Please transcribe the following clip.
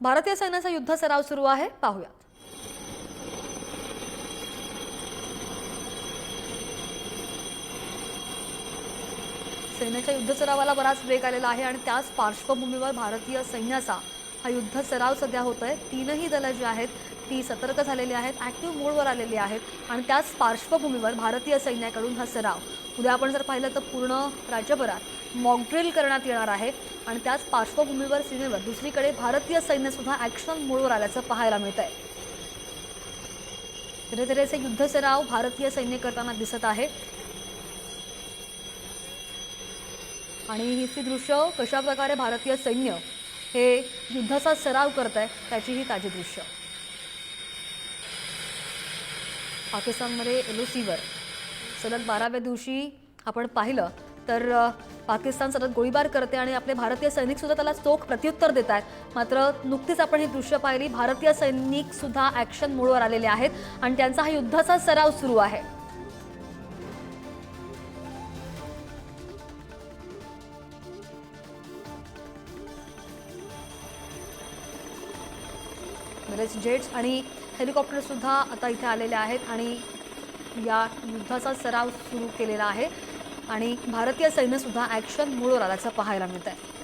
भारतीय सैन्याचा युद्ध सराव सुरू आहे. पाहूयात. सैन्याच्या युद्ध सरावाला बराच वेग आलेला आहे आणि त्याच पार्श्वभूमीवर भारतीय सैन्याचा हा युद्ध सराव सध्या होत आहे. तीनही दलं जी आहेत ती सतर्क झालेली आहेत ॲक्टिव्ह मोडवर आलेली आहेत आणि त्याच पार्श्वभूमीवर भारतीय सैन्याकडून हा सराव. उद्या आपण जर पाहिलं तर पूर्ण राज्यभरात मॉकड्रिल करण्यात येणार आहे आणि त्याच पार्श्वभूमीवर सीमेवर दुसरीकडे भारतीय सैन्यसुद्धा ॲक्शन मोडवर आल्याचं पाहायला मिळत आहे तऱ्हेतऱ्हेचे युद्ध सराव भारतीय सैन्य करताना दिसत आहे. आणि ही ती दृश्य कशा प्रकारे भारतीय सैन्य हे युद्धाचा सराव करत आहे त्याची ही ताजी दृश्य. पाकिस्तानमध्ये एल ओ सीवर सलग बाराव्या दिवशी आपण पाहिलं तर पाकिस्तान सतत गोळीबार करते आणि आपले भारतीय सैनिक सुद्धा त्याला चोख प्रत्युत्तर देत आहेत मात्र नुकतीच आपण ही दृश्य पाहिली भारतीय सैनिक सुद्धा ॲक्शन मोडवर आलेले आहेत आणि त्यांचा हा युद्धाचा सराव सुरू आहे. बरेच जेट्स आणि हेलिकॉप्टर सुद्धा आता इथे आलेले आहेत आणि या युद्धाचा सराव सुरू केलेला आहे. आणि भारतीय सैन्य सुद्धा ॲक्शन मोडवर आल्याचं पाहायला मिळत आहे